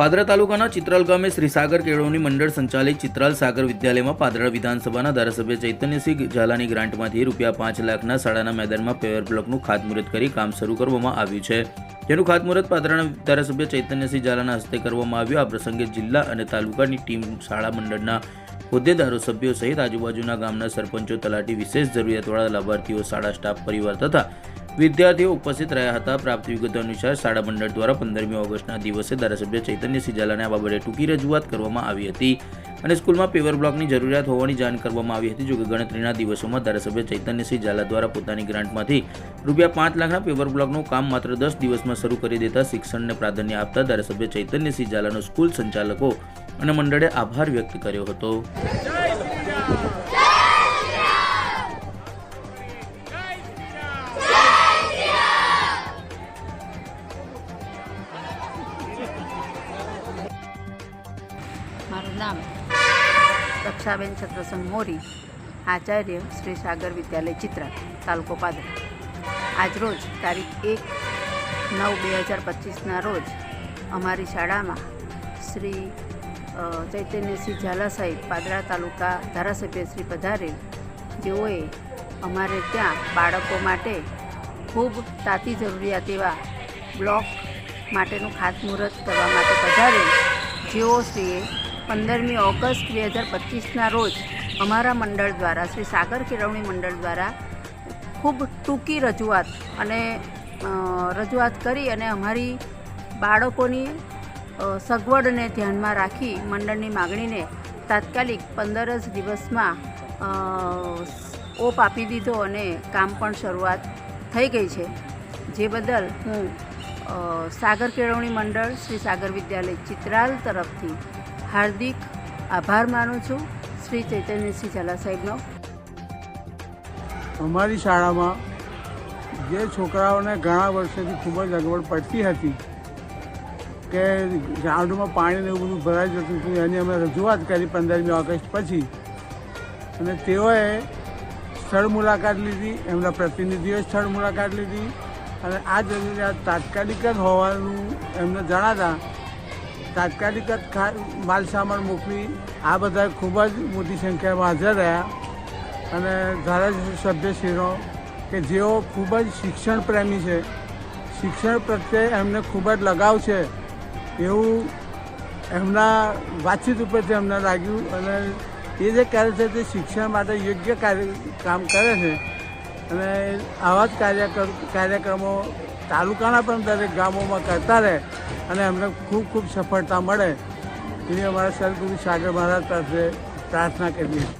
પાદરા તાલુકાના ચિત્રાલ ગામે શ્રી સાગર કેળવણી મંડળ સંચાલિત ચિત્રાલ સાગર વિદ્યાલયમાં પાદરા વિધાનસભાના ધારાસભ્ય ચૈતન્યસિંહ ઝાલાની ગ્રાન્ટમાંથી રૂપિયા પાંચ લાખના શાળાના મેદાનમાં પેવર બ્લોકનું ખાતમુહૂર્ત કરી કામ શરૂ કરવામાં આવ્યું છે. જેનું ખાતમુહૂર્ત પાદરાના ધારાસભ્ય ચૈતન્યસિંહ ઝાલાના હસ્તે કરવામાં આવ્યું. આ પ્રસંગે જિલ્લા અને તાલુકાની ટીમ, શાળા મંડળના હોદ્દેદારો, સભ્યો સહિત આજુબાજુના ગામના સરપંચો, તલાટી વિશેષ જરૂરિયાતવાળા લાભાર્થીઓ, શાળા સ્ટાફ, પરિવાર તથા વિદ્યાર્થીઓ ઉપસ્થિત રહ્યા હતા. પ્રાપ્ત વિગતો અનુસાર શાળા મંડળ દ્વારા પંદરમી ઓગસ્ટના દિવસે ધારાસભ્ય ચૈતન્ય સિજાલાને આ બાબતે ટૂંકી રજૂઆત કરવામાં આવી હતી અને સ્કૂલમાં પેવર બ્લોકની જરૂરિયાત હોવાની જાણ કરવામાં આવી હતી. જોકે ગણતરીના દિવસોમાં ધારાસભ્ય ચૈતન્યસિંહ ઝાલા દ્વારા પોતાની ગ્રાન્ટમાંથી રૂપિયા પાંચ લાખના પેવર બ્લોકનું કામ માત્ર દસ દિવસમાં શરૂ કરી દેતા શિક્ષણને પ્રાધાન્ય આપતા ધારાસભ્ય ચૈતન્યસિંહ ઝાલાનો સ્કૂલ સંચાલકો અને મંડળે આભાર વ્યક્ત કર્યો હતો. નામ. રક્ષાબેન છત્રસંગ મોરી, આચાર્ય શ્રી સાગર વિદ્યાલય ચિત્રા, તાલુકો પાદરા. આજરોજ તારીખ એક નવ બે હજાર પચીસના રોજ અમારી શાળામાં શ્રી ચૈતન્યસિંહ ઝાલા સાહેબ પાદરા તાલુકા ધારાસભ્ય શ્રી પધારેલ. જેઓએ અમારે ત્યાં બાળકો માટે ખૂબ તાતી જરૂરિયાત એવા બ્લોક માટેનું ખાતમુહૂર્ત કરવા માટે પધારેલ. જેઓ શ્રીએ પંદરમી ઓગસ્ટ બે હજાર પચીસના રોજ અમારા મંડળ દ્વારા, શ્રી સાગર કેળવણી મંડળ દ્વારા ખૂબ ટૂંકી રજૂઆત અને રજૂઆત કરી અને અમારી બાળકોની સગવડને ધ્યાનમાં રાખી મંડળની માગણીને તાત્કાલિક પંદર જ દિવસમાં ઓપ આપી દીધો અને કામ પણ શરૂઆત થઈ ગઈ છે. જે બદલ હું સાગર કેળવણી મંડળ શ્રી સાગર વિદ્યાલય ચિત્રાલ તરફથી હાર્દિક આભાર માનું છું. શ્રી ચૈતન્યસિંહ ઝાલા સાહેબનો. અમારી શાળામાં જે છોકરાઓને ઘણા વર્ષોથી ખૂબ જ અગવડ પડતી હતી કે ગ્રાઉન્ડમાં પાણી ને એવું બધું ભરાઈ જતું હતું, એની અમે રજૂઆત કરી પંદરમી ઓગસ્ટ પછી. અને તેઓએ સ્થળ મુલાકાત લીધી, એમના પ્રતિનિધિઓએ સ્થળ મુલાકાત લીધી અને આ જરૂરિયાત તાત્કાલિક જ હોવાનું એમને જણાતા. તાત્કાલિક જ માલ સામાન મોકલી. આ બધા ખૂબ જ મોટી સંખ્યામાં હાજર રહ્યા. અને ધારાસભ્યશ્રીનો કે જેઓ ખૂબ જ શિક્ષણ પ્રેમી છે, શિક્ષણ પ્રત્યે એમને ખૂબ જ લગાવ છે, એવું એમના વાતચીત ઉપરથી અમને લાગ્યું. અને એ જે કાર્ય છે તે શિક્ષણ માટે યોગ્ય કાર્ય, કામ કરે છે. અને આવા જ કાર્યકર કાર્યક્રમો તાલુકાના પણ દરેક ગામોમાં કરતા રહે અને અમને ખૂબ ખૂબ સફળતા મળે. એવી અમારા સદગુરુ સાગર મહારાજ તરફે પ્રાર્થના કરીએ